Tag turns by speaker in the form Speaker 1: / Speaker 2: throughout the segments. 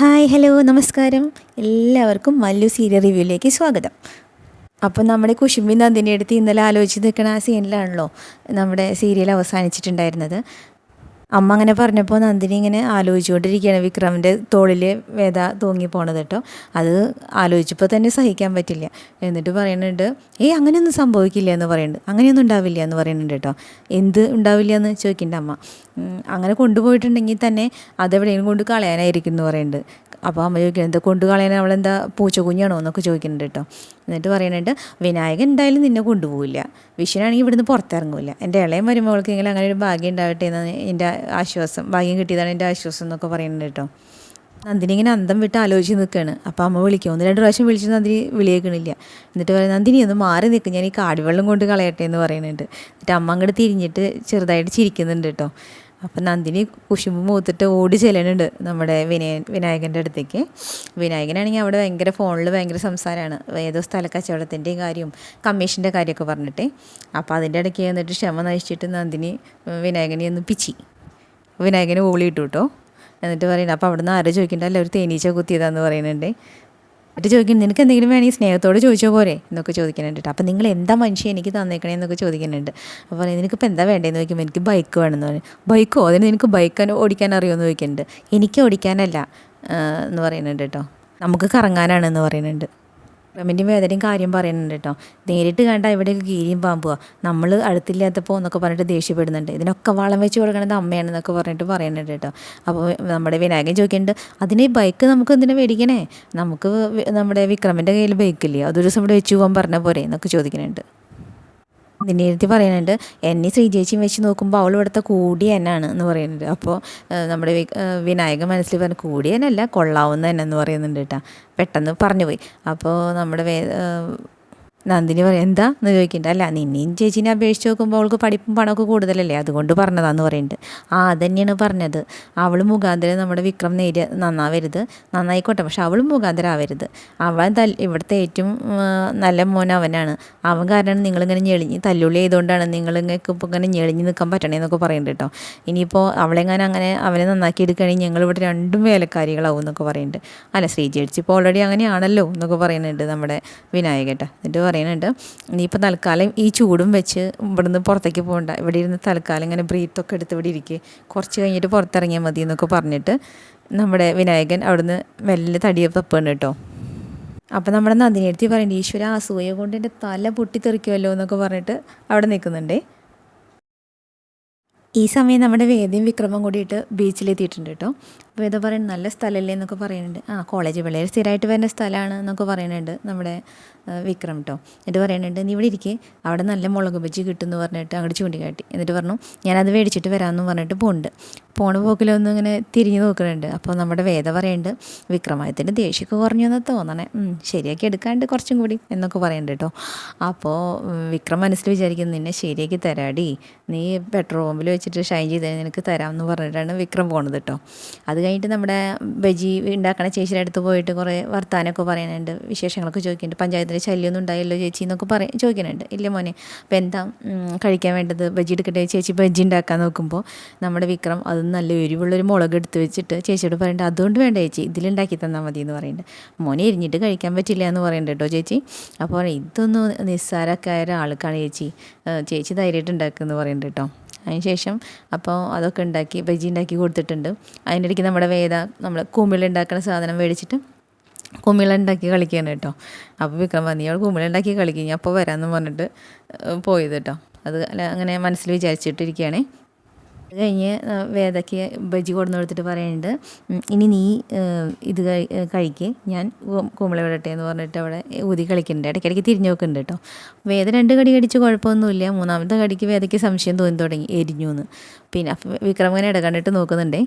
Speaker 1: Hi hello നമസ്കാരം. എല്ലാവർക്കും Mallu serial റിവ്യൂയിലേക്ക് സ്വാഗതം. അപ്പോൾ നമ്മുടെ കുശുമ്പി നന്ദിനി അടുത്ത് ഇന്നലെ ആലോചിച്ച് നിൽക്കുന്ന ആ സീനിലാണല്ലോ നമ്മുടെ സീരിയൽ അവസാനിച്ചിട്ടുണ്ടായിരുന്നത്. അമ്മ അങ്ങനെ പറഞ്ഞപ്പോൾ നന്ദിനി ഇങ്ങനെ ആലോചിച്ചുകൊണ്ടിരിക്കുകയാണ്. വിക്രമിന്റെ തോളിൽ വേദ തൂങ്ങി പോണത് കേട്ടോ. അത് ആലോചിച്ചപ്പോൾ തന്നെ സഹിക്കാൻ പറ്റില്ല. എന്നിട്ട് പറയുന്നുണ്ട് ഏയ് അങ്ങനെയൊന്നും സംഭവിക്കില്ല എന്ന് പറയുന്നുണ്ട്. അങ്ങനെയൊന്നും ഉണ്ടാവില്ല എന്ന് പറയുന്നുണ്ട് കേട്ടോ. എന്ത് ഉണ്ടാവില്ല എന്ന് ചോദിക്കുന്നുണ്ട് അമ്മ. അങ്ങനെ കൊണ്ടുപോയിട്ടുണ്ടെങ്കിൽ തന്നെ അതെവിടെയെങ്കിലും കൊണ്ട് കളയാനായിരിക്കും എന്ന് പറയുന്നുണ്ട്. അപ്പോൾ അമ്മ ചോദിക്കുന്നത് എന്താ കൊണ്ട് കളയാൻ അവളെന്താ പൂച്ചക്കുഞ്ഞാണോ എന്നൊക്കെ ചോദിക്കുന്നുണ്ട് കേട്ടോ. എന്നിട്ട് പറയുന്നുണ്ട് വിനായകൻ എന്തായാലും നിന്നെ കൊണ്ടുപോകില്ല വിഷുവിനാണെങ്കിൽ ഇവിടുന്ന് പുറത്തിറങ്ങില്ല എന്റെ ഇളയം വരുമ്പോൾ അവൾക്ക് എങ്കിലും അങ്ങനെ ഒരു ഭാഗ്യം ഉണ്ടാവട്ടെ എന്നാണ് എന്റെ ആശ്വാസം ഭാഗ്യം കിട്ടിയതാണ് എന്റെ ആശ്വാസം എന്നൊക്കെ പറയുന്നുണ്ട് കേട്ടോ. നന്ദിനി ഇങ്ങനെ അന്തം വിട്ട് ആലോചിച്ച് നിൽക്കുകയാണ്. അപ്പോൾ അമ്മ വിളിക്കും ഒന്ന് രണ്ട് പ്രാവശ്യം വിളിച്ച് നന്ദിനി വിളിയേക്കണില്ല. എന്നിട്ട് പറയും നന്ദിനി ഒന്ന് മാറി നിൽക്കും ഞാൻ ഈ കാടിവെള്ളം കൊണ്ട് കളയട്ടെ എന്ന് പറയുന്നുണ്ട്. എന്നിട്ട് അമ്മ അങ്ങോട്ട് തിരിഞ്ഞിട്ട് ചെറുതായിട്ട് ചിരിക്കുന്നുണ്ട് കേട്ടോ. അപ്പം നന്ദിനി കുശുമ്പ് മൂത്തിട്ട് ഓടി ചെല്ലുന്നുണ്ട് നമ്മുടെ വിനയ വിനായകന്റെ അടുത്തേക്ക്. വിനായകനാണെങ്കിൽ അവിടെ ഭയങ്കര ഫോണിൽ ഭയങ്കര സംസാരമാണ് ഏതോ സ്ഥല കച്ചവടത്തിന്റെയും കാര്യം കമ്മീഷന്റെ കാര്യമൊക്കെ പറഞ്ഞിട്ട്. അപ്പോൾ അതിന്റെ ഇടയ്ക്ക് എന്നിട്ട് ക്ഷമ നയിച്ചിട്ട് നന്ദിനി വിനായകനെ ഒന്ന് പിച്ചി. വിനായകനെ ഓളിയിട്ടു കേട്ടോ എന്നിട്ട് പറയുന്നത് അപ്പോൾ അവിടെ നിന്ന് ആരോ ചോദിക്കണ്ടല്ലോ ഒരു തേനീച്ച കുത്തിയതാന്ന് പറയുന്നുണ്ട്. എന്നിട്ട് ചോദിക്കും നിനക്ക് എന്തെങ്കിലും വേണമെങ്കിൽ സ്നേഹത്തോട് ചോദിച്ചോ പോരെ? എന്നൊക്കെ ചോദിക്കുന്നുണ്ട് കേട്ടോ. അപ്പോൾ നിങ്ങൾ എന്താ മനുഷ്യൻ എനിക്ക് തന്നേക്കണേ? എന്നൊക്കെ ചോദിക്കുന്നുണ്ട്. അപ്പോൾ നിനക്ക് നിനക്കിപ്പോൾ എന്താ വേണ്ടതെന്ന് ചോദിക്കുമ്പോൾ എനിക്ക് ബൈക്ക് വേണമെന്ന് പറയും. ബൈക്കോ അതിന് നിനക്ക് ബൈക്ക് ഓടിക്കാൻ അറിയുമെന്ന് ചോദിക്കുന്നുണ്ട്. എനിക്ക് ഓടിക്കാനല്ല എന്ന് പറയുന്നുണ്ട് കേട്ടോ. നമുക്ക് കറങ്ങാനാണെന്ന് പറയുന്നുണ്ട്. റമിന്റെയും വേദനയും കാര്യം പറയുന്നുണ്ട് കേട്ടോ. നേരിട്ട് കണ്ട ഇവിടെയൊക്കെ കീരിയും പാമ്പുക നമ്മൾ അടുത്തില്ലാത്തപ്പോൾ എന്നൊക്കെ പറഞ്ഞിട്ട് ദേഷ്യപ്പെടുന്നുണ്ട്. ഇതിനൊക്കെ വളം വെച്ച് കൊടുക്കണത് അമ്മയാണെന്നൊക്കെ പറഞ്ഞിട്ട് പറയുന്നുണ്ട് കേട്ടോ. അപ്പോൾ നമ്മുടെ വിനായകൻ ചോദിക്കുന്നുണ്ട് അതിന് ബൈക്ക് നമുക്ക് എന്തിനാ മേടിക്കണേ? നമുക്ക് നമ്മുടെ വിക്രമിന്റെ കയ്യിൽ ബൈക്കില്ലേ? അതൊരു ദിവസം ഇവിടെ വെച്ച് പോകാൻ പറഞ്ഞ പോരെ? എന്നൊക്കെ ചോദിക്കുന്നുണ്ട്. ദിനീരത്തി പറയുന്നുണ്ട് എന്നെ ശ്രീജേച്ചിയും വെച്ച് നോക്കുമ്പോൾ അവൾ ഇവിടുത്തെ കൂടിയനാണ് എന്ന് പറയുന്നുണ്ട്. അപ്പോൾ നമ്മുടെ വിനായകൻ മനസ്സിൽ പറഞ്ഞു കൂടിയനല്ല കൊള്ളാവുന്ന തന്നെ എന്ന് പറയുന്നുണ്ട് കേട്ടോ. പെട്ടെന്ന് പറഞ്ഞു പോയി അപ്പോൾ നമ്മുടെ നന്ദിനി പറയും എന്താ? എന്ന് ചോദിക്കണ്ട അല്ല നിന്നെയും ചേച്ചീനെ അപേക്ഷിച്ച് നോക്കുമ്പോൾ അവൾക്ക് പഠിപ്പും പണമൊക്കെ കൂടുതലല്ലേ? അതുകൊണ്ട് പറഞ്ഞതാന്ന് പറയുന്നുണ്ട്. ആ അതന്നെയാണ് പറഞ്ഞത്. അവൾ മുഖാന്തരം നമ്മുടെ വിക്രം നേരിയ നന്നാവരുത്. നന്നായിക്കോട്ടെ പക്ഷെ അവൾ മുഖാന്തരം ആവരുത് അവൻ തൽ ഇവിടുത്തെ ഏറ്റവും നല്ല മോൻ അവനാണ്. അവൻ കാരണം നിങ്ങളിങ്ങനെ ഞെളിഞ്ഞ് തല്ലുള്ളി ആയതുകൊണ്ടാണ് നിങ്ങളിങ്ങനെ ഇപ്പോൾ ഇങ്ങനെ ഞെളിഞ്ഞ് നിൽക്കാൻ പറ്റണേന്നൊക്കെ പറയുന്നുണ്ട് കേട്ടോ. ഇനിയിപ്പോൾ അവളെങ്ങനെ അങ്ങനെ അവനെ നന്നാക്കി എടുക്കുകയാണെങ്കിൽ ഞങ്ങളിവിടെ രണ്ടും വേലക്കാരികളാവും എന്നൊക്കെ പറയുന്നുണ്ട്. അല്ല ശ്രീജേച്ചി ഇപ്പോൾ ഓൾറെഡി അങ്ങനെയാണല്ലോ എന്നൊക്കെ പറയുന്നുണ്ട് നമ്മുടെ വിനായകട്ട. എന്നിട്ട് പറയുന്നുണ്ട്. ഇനിയിപ്പോൾ തൽക്കാലം ഈ ചൂടും വെച്ച് ഇവിടുന്ന് പുറത്തേക്ക് പോകണ്ട. ഇവിടെ ഇരുന്ന് തൽക്കാലം ഇങ്ങനെ ബ്രീത്തൊക്കെ എടുത്ത് ഇവിടെ ഇരിക്കുക കുറച്ച് കഴിഞ്ഞിട്ട് പുറത്തിറങ്ങിയാൽ മതി എന്നൊക്കെ പറഞ്ഞിട്ട് നമ്മുടെ വിനായകൻ അവിടുന്ന് മെല്ലെ തടിയെ തപ്പാണ് കേട്ടോ. അപ്പോൾ നമ്മുടെ നന്ദിനി എടുത്തി പറയുന്നുണ്ട് ഈശ്വര അസൂയ കൊണ്ട് എന്റെ തല പൊട്ടിത്തെറിക്കുമല്ലോ എന്നൊക്കെ പറഞ്ഞിട്ട് അവിടെ നിൽക്കുന്നുണ്ടേ. ഈ സമയം നമ്മുടെ വേദിയും വിക്രമം കൂടിയിട്ട് ബീച്ചിലെത്തിയിട്ടുണ്ട് കേട്ടോ. വേദ പറയുന്നത് നല്ല സ്ഥലമല്ലേ എന്നൊക്കെ പറയുന്നുണ്ട്. ആ കോളേജ് പിള്ളേർ സ്ഥിരമായിട്ട് വരുന്ന സ്ഥലമാണ് എന്നൊക്കെ പറയുന്നുണ്ട് നമ്മുടെ വിക്രം കേട്ടോ എന്നിട്ട് പറയുന്നുണ്ട് നീ ഇവിടെ ഇരിക്കേ. അവിടെ നല്ല മുളക് ബജ്ജി കിട്ടുമെന്ന് പറഞ്ഞിട്ട് അങ്ങോട്ട് ചൂണ്ടിക്കാട്ടി. എന്നിട്ട് പറഞ്ഞു ഞാനത് മേടിച്ചിട്ട് വരാമെന്ന് പറഞ്ഞിട്ട് പോകുന്നുണ്ട് പോണ പോക്കിലൊന്നും ഇങ്ങനെ തിരിഞ്ഞു നോക്കുന്നുണ്ട്. അപ്പോൾ നമ്മുടെ വേദ പറയുന്നുണ്ട് വിക്രമാദിത്യന്റെ ദേഷ്യമൊക്കെ കുറഞ്ഞു എന്ന് തോന്നണേ ശരിയാക്കി എടുക്കാണ്ട് കുറച്ചും കൂടി എന്നൊക്കെ പറയുന്നുണ്ട് കേട്ടോ അപ്പോൾ വിക്രം മനസ്സിൽ വിചാരിക്കുന്നു നിന്നെ ശരിയാക്കി തരാടി. നീ പെട്രോൾ പമ്പിൽ വെച്ചിട്ട് ഷൈൻ ചെയ്ത് നിനക്ക് തരാമെന്ന് പറഞ്ഞിട്ടാണ് വിക്രം പോണത് കേട്ടോ അത് കഴിഞ്ഞിട്ട് നമ്മുടെ ബജി ഉണ്ടാക്കണ ചേച്ചിയുടെ അടുത്ത് പോയിട്ട് കുറേ വർത്താനമൊക്കെ പറയാനുണ്ട് വിശേഷങ്ങളൊക്കെ ചോദിക്കുന്നുണ്ട്. പഞ്ചായത്തിലെ ശല്യമൊന്നും ഉണ്ടായല്ലോ ചേച്ചി എന്നൊക്കെ പറയും ചോദിക്കുന്നുണ്ട്. ഇല്ല മോനെ അപ്പോൾ എന്താ കഴിക്കാൻ വേണ്ടത്? ബജി എടുക്കട്ടെ? ചേച്ചി ബജി ഉണ്ടാക്കാൻ നോക്കുമ്പോൾ നമ്മുടെ വിക്രം അത് നല്ല എരിവുള്ളൊരു മുളക് എടുത്ത് വെച്ചിട്ട് ചേച്ചിയോട് പറയേണ്ടത് അതുകൊണ്ട് വേണ്ട ചേച്ചി ഇതിലുണ്ടാക്കി തന്നാൽ മതി എന്ന് പറയുന്നുണ്ട് മോനെ എരിഞ്ഞിട്ട് കഴിക്കാൻ പറ്റില്ല എന്ന് പറയുന്നുണ്ട് കേട്ടോ ചേച്ചി. അപ്പോൾ ഇതൊന്നും നിസ്സാരക്കായ ഒരാൾക്കാണ് ചേച്ചി. ചേച്ചി ധൈര്യമായിട്ട് ഉണ്ടാക്കുമെന്ന് പറയുന്നുണ്ട് കേട്ടോ. അതിന് ശേഷം അപ്പോൾ അതൊക്കെ ഉണ്ടാക്കി ബജി ഉണ്ടാക്കി കൊടുത്തിട്ടുണ്ട്. അതിന്റെ ഇടയ്ക്ക് നമ്മുടെ വേദ നമ്മൾ കുമിള ഉണ്ടാക്കുന്ന സാധനം മേടിച്ചിട്ട് കുമിള ഉണ്ടാക്കി കളിക്കുകയാണ് കേട്ടോ. അപ്പോൾ വിക്രം പറഞ്ഞു അവൾ കുമിള ഉണ്ടാക്കി അപ്പോൾ വരാമെന്ന് പറഞ്ഞിട്ട് പോയത് കേട്ടോ. അത് അങ്ങനെ മനസ്സിൽ വിചാരിച്ചിട്ടിരിക്കുകയാണേ. അത് കഴിഞ്ഞ് വേദയ്ക്ക് ബജി കൊടുന്ന് കൊടുത്തിട്ട് പറയുന്നുണ്ട് ഇനി നീ ഇത് കഴി- കഴിക്ക്. ഞാൻ കുമ്പള വിടട്ടെ എന്ന് പറഞ്ഞിട്ട് അവിടെ ഊതി കളിക്കുന്നുണ്ട്. ഇടയ്ക്കിടയ്ക്ക് തിരിഞ്ഞു നോക്കുന്നുണ്ട് കേട്ടോ. വേദ രണ്ട് കടി കടിച്ച് കുഴപ്പമൊന്നുമില്ല. മൂന്നാമത്തെ കടിക്ക് വേദയ്ക്ക് സംശയം തോന്നി തുടങ്ങി എരിഞ്ഞു എന്ന്. പിന്നെ അപ്പോൾ വിക്രം ഇങ്ങനെ ഇടകണ്ടിട്ട് നോക്കുന്നുണ്ടേ.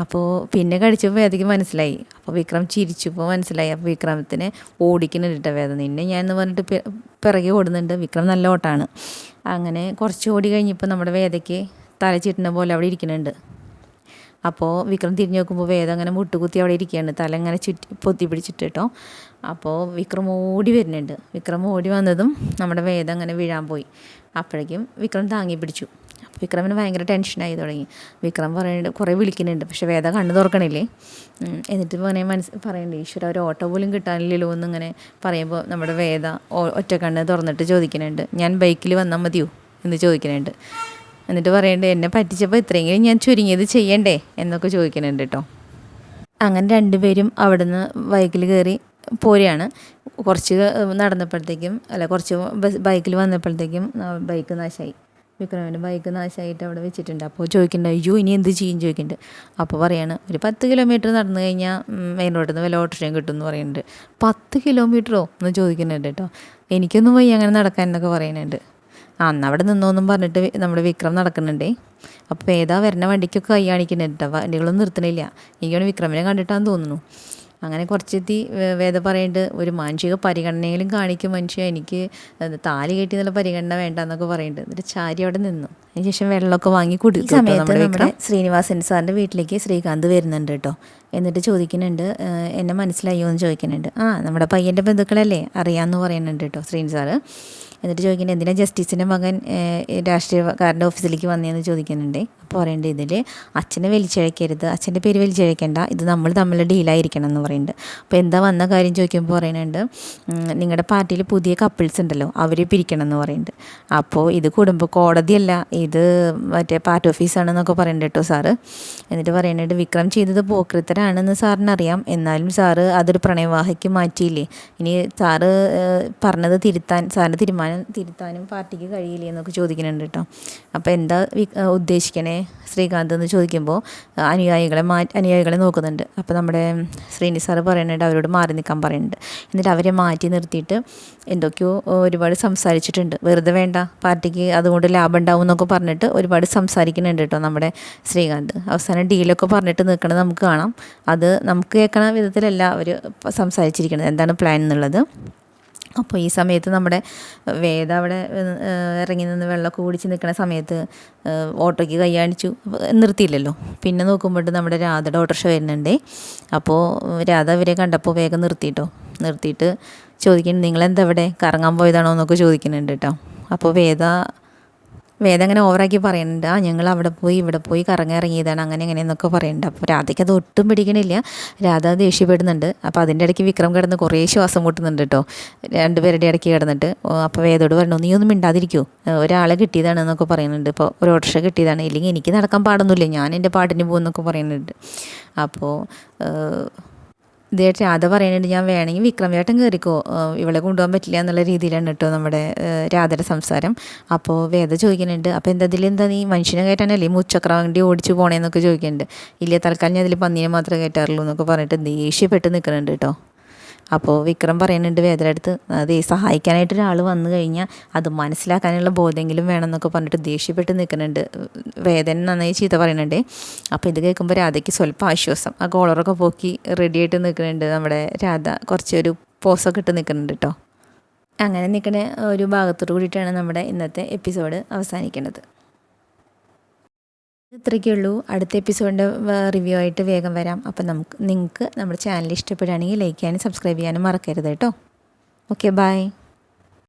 Speaker 1: അപ്പോൾ പിന്നെ കടിച്ചപ്പോൾ വേദയ്ക്ക് മനസ്സിലായി. അപ്പോൾ വിക്രം ചിരിച്ചപ്പോൾ മനസ്സിലായി. അപ്പോൾ വിക്രമത്തിന് ഓടിക്കുന്നുണ്ട് കേട്ടോ വേദ. നിന്നെ ഞാൻ എന്ന് പറഞ്ഞിട്ട് പിറകെ ഓടുന്നുണ്ട്. വിക്രം നല്ല ഓട്ടാണ്. അങ്ങനെ കുറച്ച് ഓടി കഴിഞ്ഞപ്പോൾ നമ്മുടെ വേദയ്ക്ക് തല ചീട്ടുന്ന പോലെ അവിടെ ഇരിക്കുന്നുണ്ട്. അപ്പോൾ വിക്രം തിരിഞ്ഞു നോക്കുമ്പോൾ വേദം അങ്ങനെ മുട്ടുകുത്തി അവിടെ ഇരിക്കുകയാണ്. തല ഇങ്ങനെ ചുറ്റി പൊത്തി പിടിച്ചിട്ട് കേട്ടോ. അപ്പോൾ വിക്രം ഓടി വരുന്നുണ്ട്. വിക്രം ഓടി വന്നതും നമ്മുടെ വേദം അങ്ങനെ വീഴാൻ പോയി. അപ്പോഴേക്കും വിക്രം താങ്ങി പിടിച്ചു. അപ്പോൾ വിക്രമിന് ഭയങ്കര ടെൻഷനായി തുടങ്ങി. വിക്രം പറയുന്നുണ്ട് കുറേ വിളിക്കുന്നുണ്ട്. പക്ഷെ വേദ കണ്ണു തുറക്കണില്ലേ? എന്നിട്ട് മോനെ മനസ്സ് പറയുന്നുണ്ട് ഈശ്വര ഒരു ഓട്ടോ പോലും കിട്ടാനില്ലല്ലോ എന്നിങ്ങനെ പറയുമ്പോൾ നമ്മുടെ വേദ ഒറ്റ കണ്ണ് തുറന്നിട്ട് ചോദിക്കുന്നുണ്ട് ഞാൻ ബൈക്കിൽ വന്നാൽ മതിയോ? എന്ന് ചോദിക്കുന്നുണ്ട്. എന്നിട്ട് പറയണ്ടേ എന്നെ പറ്റിച്ചപ്പോൾ ഇത്രയെങ്കിലും ഞാൻ ചുരുങ്ങിയത് ചെയ്യണ്ടേ? എന്നൊക്കെ ചോദിക്കുന്നുണ്ട് കേട്ടോ അങ്ങനെ രണ്ടുപേരും അവിടുന്ന് ബൈക്കിൽ കയറി പോരുകയാണ് കുറച്ച് നടന്നപ്പോഴത്തേക്കും അല്ല കുറച്ച് ബസ് ബൈക്കിൽ വന്നപ്പോഴത്തേക്കും ബൈക്ക് നാശമായി വിക്രമിന്റെ ബൈക്ക് നാശമായിട്ട് അവിടെ വെച്ചിട്ടുണ്ട്. അപ്പോൾ ചോദിക്കുന്നുണ്ട് അയ്യോ ഇനി എന്ത് ചെയ്യും? ചോദിക്കുന്നുണ്ട് അപ്പോൾ പറയാണ് ഒരു പത്ത് കിലോമീറ്റർ നടന്നു കഴിഞ്ഞാൽ മെയിൻ റോഡിൽ നിന്ന് വല്ല ഓട്ടോറിയും കിട്ടും എന്ന് പറയുന്നുണ്ട് പത്ത് കിലോമീറ്ററോ? എന്ന് ചോദിക്കുന്നുണ്ട് കേട്ടോ എനിക്കൊന്നും പോയി അങ്ങനെ നടക്കാൻ എന്നൊക്കെ പറയുന്നുണ്ട് അന്ന് അവിടെ നിന്നോന്നും പറഞ്ഞിട്ട് നമ്മുടെ വിക്രം നടക്കുന്നുണ്ടേ. അപ്പോൾ ഏതാ വരുന്ന വണ്ടിക്കൊക്കെ കൈ കാണിക്കുന്നുണ്ട്. വണ്ടികളൊന്നും നിർത്തണില്ല എനിക്കാണ് വിക്രമിനെ കണ്ടിട്ടാന്ന് തോന്നുന്നു. അങ്ങനെ കുറച്ചെത്തി വേദ പറയേണ്ടത് ഒരു മാനുഷിക പരിഗണനയിലും കാണിക്കും മനുഷ്യ എനിക്ക് താലി കെട്ടി എന്നുള്ള പരിഗണന വേണ്ട എന്നൊക്കെ പറയുന്നുണ്ട് എന്നിട്ട് ചാരി അവിടെ നിന്നു. അതിനുശേഷം വെള്ളമൊക്കെ വാങ്ങി കുടിക്കും സമയത്ത് നമ്മുടെ ശ്രീനിവാസൻ സാറിന്റെ വീട്ടിലേക്ക് ശ്രീകാന്ത് വരുന്നുണ്ട് കേട്ടോ. എന്നിട്ട് ചോദിക്കുന്നുണ്ട് എന്നെ മനസ്സിലായോ എന്ന് ചോദിക്കുന്നുണ്ട്. ആ നമ്മുടെ പയ്യന്റെ ബന്ധുക്കളല്ലേ അറിയാമെന്ന് പറയുന്നുണ്ട് കേട്ടോ ശ്രീനി സാറ്. എന്നിട്ട് ചോദിക്കുന്നത് എന്തിനാ ജസ്റ്റിസിന്റെ മകൻ രാഷ്ട്രീയക്കാരന്റെ ഓഫീസിലേക്ക് വന്നതെന്ന് ചോദിക്കുന്നുണ്ട്. അപ്പോൾ പറയേണ്ടത് ഇതിൽ അച്ഛനെ വലിച്ചഴക്കരുത് അച്ഛന്റെ പേര് വലിച്ചഴക്കേണ്ട ഇത് നമ്മൾ തമ്മിൽ ഡീലായിരിക്കണം എന്ന് പറയുന്നുണ്ട്. അപ്പോൾ എന്താ വന്ന കാര്യം ചോദിക്കുമ്പോൾ പറയുന്നുണ്ട് നിങ്ങളുടെ പാർട്ടിയിൽ പുതിയ കപ്പിൾസ് ഉണ്ടല്ലോ അവരെ പിരിക്കണം എന്ന് പറയുന്നുണ്ട്. അപ്പോൾ ഇത് കുടുംബ കോടതിയല്ല ഇത് മറ്റേ പാർട്ടി ഓഫീസാണെന്നൊക്കെ പറയുന്നുണ്ട് കേട്ടോ സാറ്. എന്നിട്ട് പറയുന്നുണ്ട് വിക്രം ചെയ്തത് പോക്രിത്തരാണെന്ന് സാറിനറിയാം. എന്നാലും സാറ് അതൊരു പ്രണയവാഹയ്ക്ക് മാറ്റിയില്ലേ? ഇനി സാറ് പറഞ്ഞത് തിരുത്താൻ സാറിന്റെ തീരുമാനം തിരുത്താനും പാർട്ടിക്ക് കഴിയില്ലേ എന്നൊക്കെ ചോദിക്കുന്നുണ്ട് കേട്ടോ. അപ്പോൾ എന്താ ഉദ്ദേശിക്കണേ? ശ്രീകാന്ത് എന്ന് ചോദിക്കുമ്പോൾ അനുയായികളെ മാ അനുയായികളെ നോക്കുന്നുണ്ട്. അപ്പോൾ നമ്മുടെ ശ്രീനി സാറ് പറയുന്നുണ്ട് അവരോട് മാറി നിൽക്കാൻ പറയുന്നുണ്ട് എന്നിട്ട് അവരെ മാറ്റി നിർത്തിയിട്ട് എന്തൊക്കെയോ ഒരുപാട് സംസാരിച്ചിട്ടുണ്ട്. വെറുതെ വേണ്ട പാർട്ടിക്ക് അതുകൊണ്ട് ലാഭം ഉണ്ടാവും എന്നൊക്കെ പറഞ്ഞിട്ട് ഒരുപാട് സംസാരിക്കുന്നുണ്ട് കേട്ടോ നമ്മുടെ ശ്രീകാന്ത്. അവസാനം ഡീലൊക്കെ പറഞ്ഞിട്ട് നിൽക്കണത് നമുക്ക് കാണാം. അത് നമുക്ക് കേൾക്കണ വിധത്തിലല്ല അവർ സംസാരിച്ചിരിക്കുന്നത് എന്താണ് പ്ലാൻ എന്നുള്ളത്? അപ്പോൾ ഈ സമയത്ത് നമ്മുടെ വേദ അവിടെ ഇറങ്ങി നിന്ന് വെള്ളമൊക്കെ കുടിച്ച് നിൽക്കുന്ന സമയത്ത് ഓട്ടോയ്ക്ക് കയ്യാണിച്ചു നിർത്തിയില്ലല്ലോ. പിന്നെ നോക്കുമ്പോൾ നമ്മുടെ രാധയുടെ ഓട്ടോറിക്ഷ വരുന്നുണ്ട്. അപ്പോൾ രാധ ഇവരെ കണ്ടപ്പോൾ വേഗം നിർത്തിയിട്ടോ നിർത്തിയിട്ട് ചോദിക്കുന്നു നിങ്ങളെന്താ ഇവിടെ കറങ്ങാൻ പോയതാണോ? എന്നൊക്കെ ചോദിക്കുന്നുണ്ട് കേട്ടോ. അപ്പോൾ വേദ വേദം അങ്ങനെ ഓവറാക്കി പറയണ്ട ഞങ്ങൾ അവിടെ പോയി ഇവിടെ പോയി കറങ്ങി ഇറങ്ങിയതാണ് അങ്ങനെ അങ്ങനെ എന്നൊക്കെ പറയുന്നുണ്ട് അപ്പോൾ രാധയ്ക്ക് അത് ഒട്ടും പിടിക്കണില്ല. രാധ ദേഷ്യപ്പെടുന്നുണ്ട്. അപ്പോൾ അതിന്റെ ഇടയ്ക്ക് വിക്രം കിടന്ന് കുറേ ശ്വാസം കൂട്ടുന്നുണ്ട് കേട്ടോ. രണ്ടുപേരുടെ ഇടയ്ക്ക് കിടന്നിട്ട്. അപ്പോൾ വേദോട് പറഞ്ഞു നീ ഒന്നും മിണ്ടാതിരിക്കൂ. ഒരാളെ കിട്ടിയതാണ് എന്നൊക്കെ പറയുന്നുണ്ട്. ഇപ്പോൾ ഒരു ഓട്ടോഷ കിട്ടിയതാണ്. ഇല്ലെങ്കിൽ എനിക്ക് നടക്കാൻ പാടൊന്നുമില്ല. ഞാൻ എന്റെ പാട്ടിന് പോകുന്നൊക്കെ പറയുന്നുണ്ട്. അപ്പോൾ ഏഹ്, ഇതേ രാധ പറയുന്നുണ്ട് ഞാൻ വേണമെങ്കിൽ വിക്രം ചേട്ടൻ കയറിക്കോ ഇവളെ കൊണ്ടുപോകാൻ പറ്റില്ല എന്നുള്ള രീതിയിലാണ് കേട്ടോ നമ്മുടെ രാധയുടെ സംസാരം. അപ്പോൾ വേദ ചോദിക്കുന്നുണ്ട് അപ്പോൾ എന്താ ഇതിൽ എന്താ നീ മനുഷ്യനെ കയറ്റാനല്ലേ മുച്ചക്ര വണ്ടി ഓടിച്ചു പോണേന്നൊക്കെ ചോദിക്കുന്നുണ്ട്. ഇല്ല തൽക്കാലം ഞാൻ അതിൽ പന്നീനെ മാത്രമേ കയറ്റാറുള്ളൂ എന്നൊക്കെ പറഞ്ഞിട്ട് ദേഷ്യപ്പെട്ട് നിൽക്കുന്നുണ്ട് കേട്ടോ. അപ്പോൾ വിക്രം പറയുന്നുണ്ട് വേദനടുത്ത് അത് സഹായിക്കാനായിട്ട് ഒരാൾ വന്നു കഴിഞ്ഞാൽ അത് മനസ്സിലാക്കാനുള്ള ബോധമെങ്കിലും വേണമെന്നൊക്കെ പറഞ്ഞിട്ട് ദേഷ്യപ്പെട്ട് നിൽക്കുന്നുണ്ട്. വേദന നന്നായി ചീത്ത പറയുന്നുണ്ട്. അപ്പോൾ ഇത് കേൾക്കുമ്പോൾ രാധയ്ക്ക് സ്വല്പം ആശ്വാസം. ആ കോളറൊക്കെ പോക്കി റെഡിയായിട്ട് നിൽക്കുന്നുണ്ട് നമ്മുടെ രാധ. കുറച്ചൊരു പോസൊക്കെ ഇട്ട് നിൽക്കുന്നുണ്ട് കേട്ടോ അങ്ങനെ നിൽക്കുന്ന ഒരു ഭാഗത്തോട് കൂടിയിട്ടാണ് നമ്മുടെ ഇന്നത്തെ എപ്പിസോഡ് അവസാനിക്കുന്നത്. ഇത്രയൊക്കെ ഉള്ളൂ. അടുത്ത എപ്പിസോഡിന്റെ റിവ്യൂ ആയിട്ട് വേഗം വരാം. അപ്പം നമുക്ക് നിങ്ങൾക്ക് നമ്മുടെ ചാനൽ ഇഷ്ടപ്പെടുകയാണെങ്കിൽ ലൈക്ക് ചെയ്യാനും സബ്സ്ക്രൈബ് ചെയ്യാനും മറക്കരുത് കേട്ടോ. Okay bye